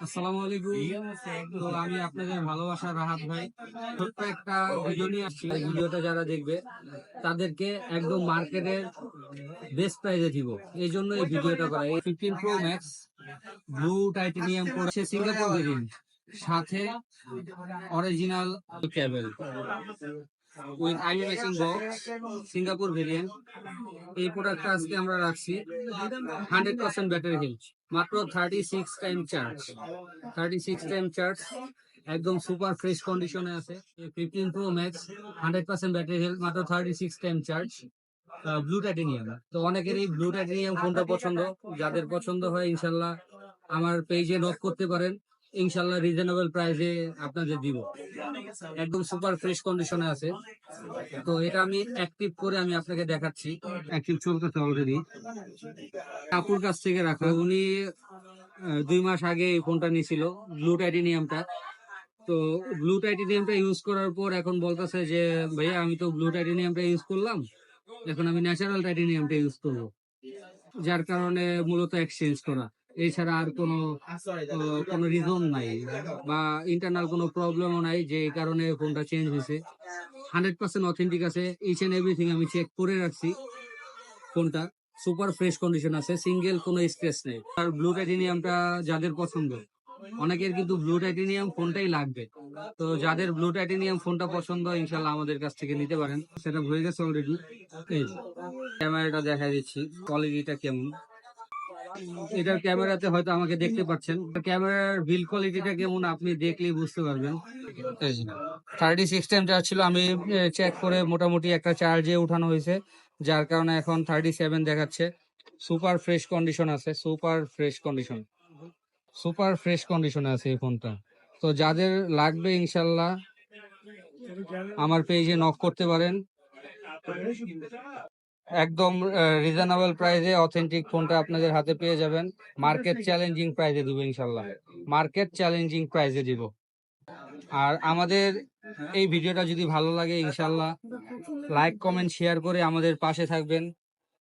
আসসালামু আমি আপনাদের ছোট্ট একটা ভিডিওটা যারা দেখবে, তাদেরকে একদম দিব। এই জন্য এই ভিডিওটা এই fifteen pro max blue titanium করছে সাথে original cable with IMEI matching box Singapore variant এই প্রোডাক্টটা আজকে আমরা রাখছি হান্ড্রেড পার্সেন্ট ব্যাটারি হেলথ মাত্র thirty six time charge thirty six time charge একদম সুপার ফ্রেশ কন্ডিশনে আছে fifteen pro max hundred percent battery health মাত্র thirty six time charge blue titanium তো অনেকেরই ব্লু টাইটেনিয়াম ফোনটা পছন্দ? যাদের পছন্দ হয়, ইনশাল্লাহ আমার পেজে নক করতে পারেন। ইনশাল্লাহ রিজনেবল প্রাইসে আপনাদের দিব। একদম সুপার ফ্রেশ কন্ডিশনে আছে। তো এটা আমি অ্যাক্টিভ করে আমি আপনাকে দেখাচ্ছি। অ্যাক্টিভ চলতেছে অলরেডি কাকুর কাছ থেকে রাখা। উনি দুই মাস আগে এই ফোনটা নিয়েছিল ব্লু টাইটেনিয়ামটা তো ব্লু টাইটেনিয়ামটা ইউজ করার পর এখন বলতেছে যে ভাইয়া আমি তো ব্লু টাইটেনিয়ামটা ইউজ করলাম। এখন আমি ন্যাচারাল টাইটেনিয়ামটা ইউজ করব। যার কারণে মূলত এক্সচেঞ্জ করা। এছাড়া আর কোনো কোনো রিজন নাই বা ইন্টারনাল কোনো প্রবলেমও নাই যে এই কারণে ফোনটা চেঞ্জ হয়েছে। হান্ড্রেড পার্সেন্ট অথেন্টিক আছে। ইচ এন্ড এভরিথিং আমি চেক করে রাখছি ফোনটা সুপার ফ্রেশ কন্ডিশন আছে। সিঙ্গেল কোনো স্ক্রেচ নেই। আর ব্লু টাইটেনিয়ামটা যাদের পছন্দ, অনেকের কিন্তু ব্লু টাইটেনিয়াম ফোনটাই লাগবে। তো যাদের ব্লু টাইটেনিয়াম ফোনটা পছন্দ ইনশাল্লাহ আমাদের কাছ থেকে নিতে পারেন। সেটা হয়ে গেছে অলরেডি ক্যামেরাটা দেখা দিচ্ছি। কোয়ালিটিটা কেমন? এটার ক্যামেরাতে হয়তো আমাকে দেখতে পাচ্ছেন। ক্যামেরার বিল কোয়ালিটিটা কেমন আপনি দেখলেই বুঝতে পারবেন। থার্টি সিক্স টাইম চার্জ ছিল, আমি চেক করে মোটামুটি একটা চার্জে উঠানো হয়েছে। যার কারণে এখন থার্টি সেভেন দেখাচ্ছে। সুপার ফ্রেশ কন্ডিশন আছে super fresh condition super fresh কন্ডিশনে আছে এই ফোনটা তো যাদের লাগবে, ইনশাল্লাহ আমার পেজে নক করতে পারেন। একদম রিজনেবল প্রাইসে অথেন্টিক ফোনটা আপনাদের হাতে পেয়ে যাবেন। মার্কেট চ্যালেঞ্জিং প্রাইসে দিব ইনশাল্লাহ। মার্কেট চ্যালেঞ্জিং প্রাইসে দিব। আর আমাদের এই ভিডিওটা যদি ভালো লাগে ইনশাল্লাহ লাইক কমেন্ট শেয়ার করে আমাদের পাশে থাকবেন।